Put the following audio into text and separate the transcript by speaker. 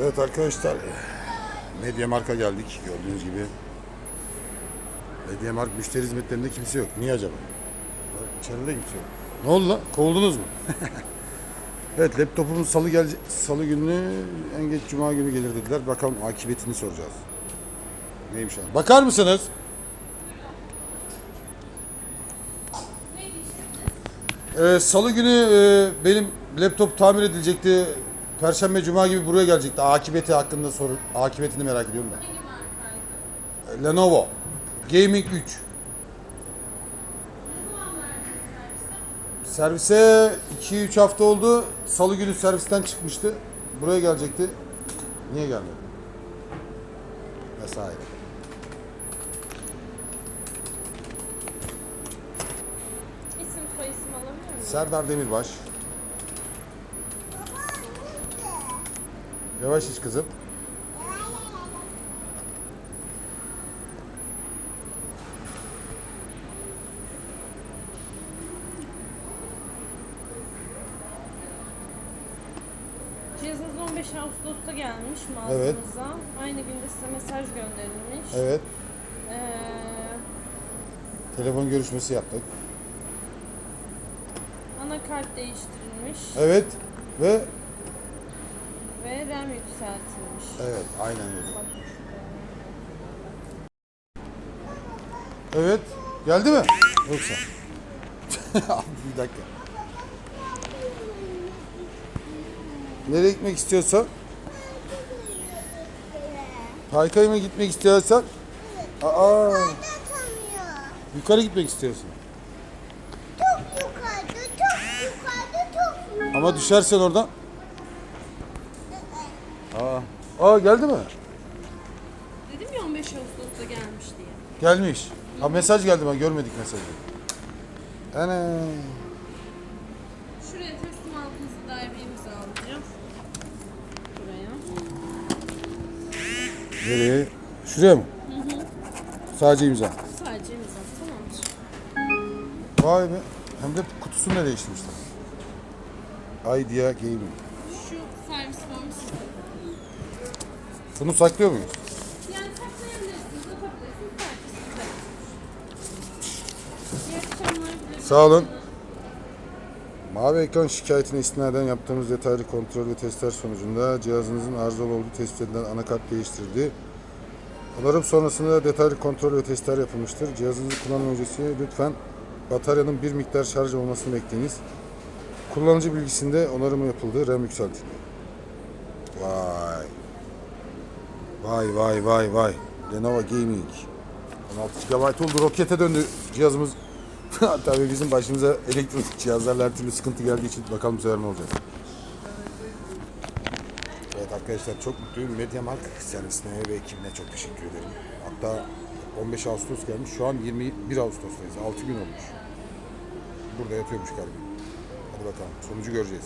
Speaker 1: Evet arkadaşlar Medya Mark'a geldik gördüğünüz gibi. Medya Mark müşteri hizmetlerinde kimse yok. Niye acaba? İçeride kimse yok. Ne oldu lan? Kovuldunuz mu? evet laptopumuz salı gelecek. Salı günü en geç cuma günü gelir dediler. Bakalım akıbetini soracağız. Neymiş abi? Bakar mısınız? Ee, Salı günü e, benim laptop tamir edilecekti. Perşembe, Cuma gibi buraya gelecekti. Akibeti hakkında soru, akibetini merak ediyorum. Ee, Lenovo Gaming 3. Servise 2-3 hafta oldu. Salı günü servisten çıkmıştı. Buraya gelecekti. Niye gelmedi? Vesaire.
Speaker 2: İsim soyisim alabilir miyim?
Speaker 1: Serdar Demirbaş. Yavaş iç kızım.
Speaker 2: Cihazınız 15 Ağustos'ta gelmiş
Speaker 1: Evet.
Speaker 2: mağazamıza. Aynı günde size mesaj gönderilmiş.
Speaker 1: Evet.
Speaker 2: Ee,
Speaker 1: Telefon görüşmesi yaptık.
Speaker 2: anakart değiştirilmiş
Speaker 1: Evet. Ve
Speaker 2: ve RAM yükseltilmiş.
Speaker 1: evet aynen öyle. Evet. Geldi mi? Yoksa. Bir dakika. Nereye gitmek istiyorsan? Kaykay mı gitmek istiyorsan? Aa, yukarı gitmek istiyorsun.
Speaker 3: Çok yukarıda, çok yukarıda, çok yukarıda.
Speaker 1: Ama düşersen oradan. Aa, aa geldi mi?
Speaker 2: Dedim ya 15 Ağustos'ta gelmiş diye.
Speaker 1: Gelmiş. Ha mesaj geldi ben görmedik mesajı. Ana.
Speaker 2: Şuraya teslim altınızı dair bir imza alacağım. Buraya.
Speaker 1: Nereye? Şuraya mı? Sadece imza.
Speaker 2: Sadece imza. Tamamdır.
Speaker 1: Vay be. Hem de kutusunu da değiştirmişler. Idea Gaming.
Speaker 2: Şu servis formu.
Speaker 1: Bunu saklıyor muyuz?
Speaker 2: Yani saklayabilirsiniz, atabilirsiniz. Belki İyi akşamlar dilerim.
Speaker 1: Sağ olun. Mavi ekran şikayetine istinaden yaptığımız detaylı kontrol ve testler sonucunda cihazınızın arızalı olduğu tespit edilen anakart değiştirildi. Onarım sonrasında detaylı kontrol ve testler yapılmıştır. Cihazınızı kullanma öncesi lütfen bataryanın bir miktar şarj olmasını bekleyiniz. Kullanıcı bilgisinde onarımı yapıldı. RAM yükseltildi. Vay. Vay vay vay vay. Lenovo Gaming. 16 GB oldu. Rokete döndü cihazımız. Tabii bizim başımıza elektronik cihazlarla her türlü sıkıntı geldiği için bakalım bu sefer ne olacak. Evet arkadaşlar çok mutluyum. Mediamark servisine ve ekibine çok teşekkür ederim. Hatta 15 Ağustos gelmiş. Şu an 21 Ağustos'tayız. 6 gün olmuş. Burada yatıyormuş galiba. Hadi bakalım. Sonucu göreceğiz.